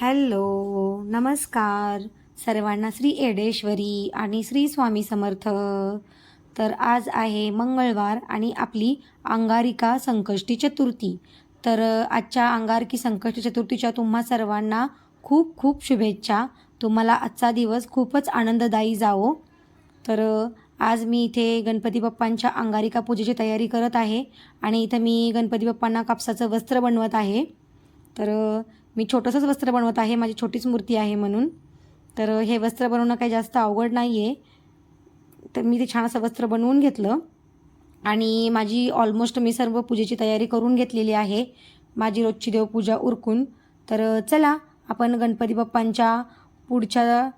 Hello नमस्कार. सर्वांना श्री एडेश्वरी आणि श्री स्वामी समर्थ. तर आज आहे मंगळवार आणि आपली अंगारिका संकष्टी चतुर्थी. तर आजच्या अंगारकी संकष्टी चतुर्थीच्या तुम्हा सर्वांना खूप खूप शुभेच्छा. तुम्हाला आजचा दिवस खूपच आनंददायी जावो. तर आज मी इथे गणपती बाप्पांच्या अंगारिका पूजेची तयारी करत आहे आणि इथं मी गणपती बाप्पांना कापसाचं वस्त्र बनवत आहे. तर मी छोटंसंच वस्त्र बनवत आहे माझी छोटीच मूर्ती आहे म्हणून. तर हे वस्त्र बनवणं काही जास्त अवघड नाही आहे तर मी ते छान असं वस्त्र बनवून घेतलं. आणि माझी ऑलमोस्ट मी सर्व पूजेची तयारी करून घेतलेली आहे. माझी रोजची देवपूजा उरकून. तर चला आपण गणपती बाप्पांच्या पुढच्या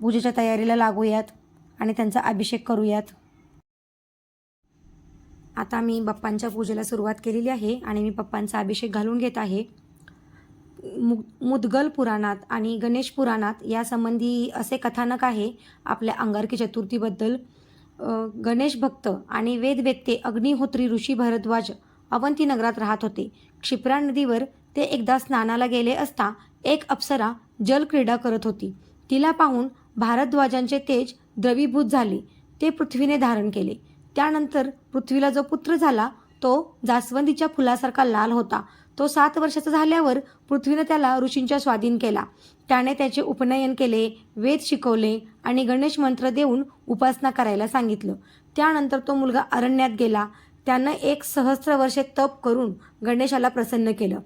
पूजेच्या तयारीला लागूयात आणि त्यांचा अभिषेक करूयात. आता मी बाप्पांच्या पूजेला सुरुवात केलेली आहे आणि मी पप्पांचा अभिषेक घालून घेत आहे. मु मुदगल पुराणात आणि गणेश पुराणात यासंबंधी असे कथानक आहे आपल्या अंगारकी चतुर्थीबद्दल. गणेश भक्त आणि वेदवेत्ते अग्निहोत्री ऋषी भरद्वाज अवंती नगरात राहत होते. क्षिप्रा नदीवर ते एकदा स्नानाला गेले असता एक अप्सरा जलक्रीडा करत होती. तिला पाहून भारद्वाजांचे तेज द्रवीभूत झाले. ते पृथ्वीने धारण केले. त्यानंतर पृथ्वीला जो पुत्र झाला तो जास्वंदीच्या फुलासारखा लाल होता. तो सात वर्षाचा झाल्यावर पृथ्वीनं त्याला ऋषींच्या स्वाधीन केला. त्याने त्याचे उपनयन केले वेद शिकवले आणि गणेश मंत्र देऊन उपासना करायला सांगितलं. त्यानंतर तो मुलगा अरण्यात गेला. त्यानं एक सहस्र वर्षे तप करून गणेशाला प्रसन्न केलं.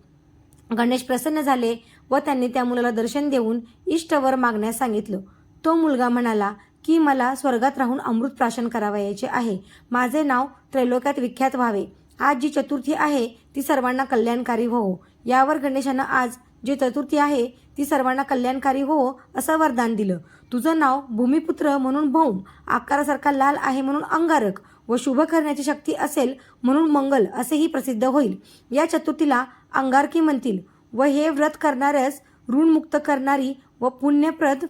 गणेश प्रसन्न झाले व त्यांनी त्या मुलाला दर्शन देऊन इष्टवर मागण्यास सांगितलं. तो मुलगा म्हणाला की मला स्वर्गात राहून अमृत प्राशन करावयाचे आहे. माझे नाव त्रैलोक्यात विख्यात व्हावे. आज जी चतुर्थी आहे ती सर्वांना कल्याणकारी हो. यावर गणेशानं आज जी चतुर्थी आहे ती सर्वांना कल्याणकारी हो असं वरदान दिलं. तुझं नाव भूमिपुत्र म्हणून भौम आकारासारखा लाल आहे म्हणून अंगारक व शुभ करण्याची शक्ती असेल म्हणून मंगल असेही प्रसिद्ध होईल. या चतुर्थीला अंगारकी म्हणतील व हे व्रत करणाऱ्यास ऋणमुक्त करणारी व पुण्यप्रद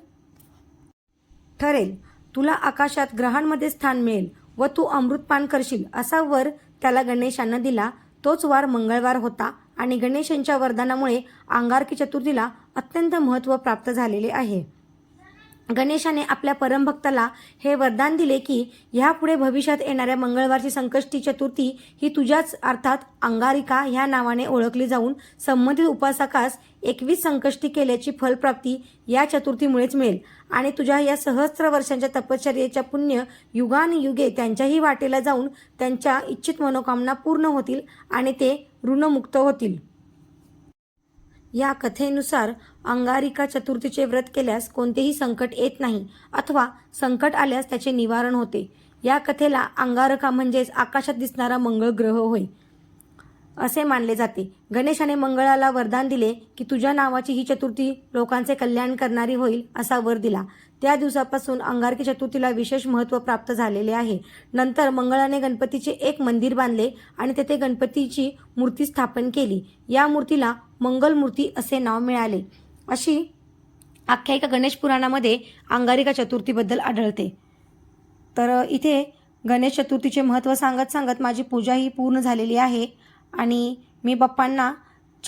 ठरेल. तुला आकाशात ग्रहांमध्ये स्थान मिळेल व तू अमृतपान करशील असा वर त्याला गणेशानं दिला तोच वार मंगळवार होता आणि गणेशांच्या वरदानामुळे अंगारकी चतुर्थीला अत्यंत महत्त्व प्राप्त झालेले आहे. गणेशाने आपल्या परमभक्ताला हे वरदान दिले की ह्यापुढे भविष्यात येणाऱ्या मंगळवारची संकष्टी चतुर्थी ही तुझ्याच अर्थात अंगारिका ह्या नावाने ओळखली जाऊन संबंधित उपासकास एकवीस संकष्टी केल्याची फलप्राप्ती या चतुर्थीमुळेच मिळेल. आणि तुझ्या या सहस्त्र वर्षांच्या तपश्चर्येच्या पुण्य युगानुयुगे त्यांच्याही वाटेला जाऊन त्यांच्या इच्छित मनोकामना पूर्ण होतील आणि ते ऋणमुक्त होतील. या कथेनुसार अंगारिका चतुर्थीचे व्रत केल्यास कोणतेही संकट येत नाही अथवा संकट आल्यास त्याचे निवारण होते. या कथेला अंगारका म्हणजेच आकाशात दिसणारा मंगळ ग्रह होय. असे मानले जाते. गणेशाने मंगळाला वरदान दिले की तुझ्या नावाची ही चतुर्थी लोकांचे कल्याण करणारी होईल असा वर दिला. त्या दिवसापासून अंगारकी चतुर्थीला विशेष महत्त्व प्राप्त झालेले आहे. नंतर मंगळाने गणपतीचे एक मंदिर बांधले आणि तेथे गणपतीची मूर्ती स्थापन केली. या मूर्तीला मंगल मूर्ती असे नाव मिळाले. अशी आख्यायिका गणेश पुराणामध्ये अंगारिका चतुर्थीबद्दल आढळते. तर इथे गणेश चतुर्थीचे महत्त्व सांगत सांगत माझी पूजा ही पूर्ण झालेली आहे. आणि मी बाप्पांना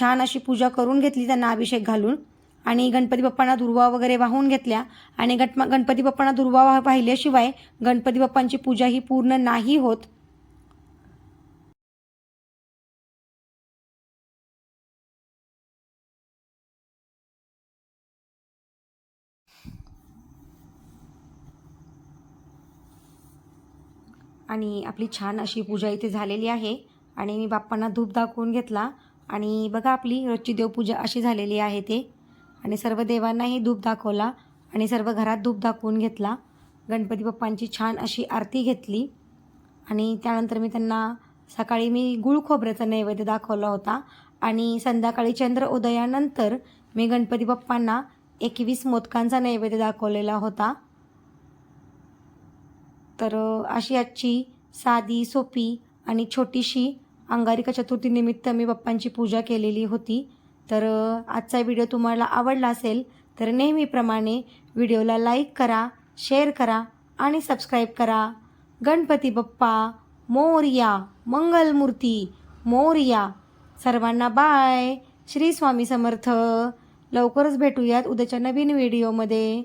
छान अशी पूजा करून घेतली त्यांना अभिषेक घालून. आणि गणपती बाप्पांना दुर्वा वगैरे वाहून घेतल्या. आणि गट गणपती बाप्पांना दुर्वा वाह- पाहिल्याशिवाय गणपती बाप्पांची पूजा ही पूर्ण नाही होत. आणि आपली छान अशी पूजा इथे झालेली आहे. आणि मी बाप्पांना धूप दाखवून घेतला. आणि बघा आपली रोजची देवपूजा अशी झालेली आहे ते. आणि सर्व देवांनाही धूप दाखवला आणि सर्व घरात धूप दाखवून घेतला. गणपती बाप्पांची छान अशी आरती घेतली. आणि त्यानंतर मी त्यांना सकाळी मी गुळ खोबऱ्याचा नैवेद्य दाखवला होता. आणि संध्याकाळी चंद्र उदयानंतर मी गणपती बाप्पांना एकवीस मोदकांचा नैवेद्य दाखवलेला होता. तर अशी आजची साधी सोपी आणि छोटीशी अंगारिका चतुर्थीनिमित्त मी बाप्पांची पूजा केलेली होती. तर आजचा व्हिडिओ तुम्हाला आवडला असेल तर नेहमीप्रमाणे व्हिडिओला लाईक करा शेअर करा आणि सबस्क्राईब करा. गणपती बाप्पा मोरया मंगलमूर्ती मोरया. सर्वांना बाय. श्री स्वामी समर्थ. लवकरच भेटूयात उद्याच्या नवीन व्हिडिओमध्ये.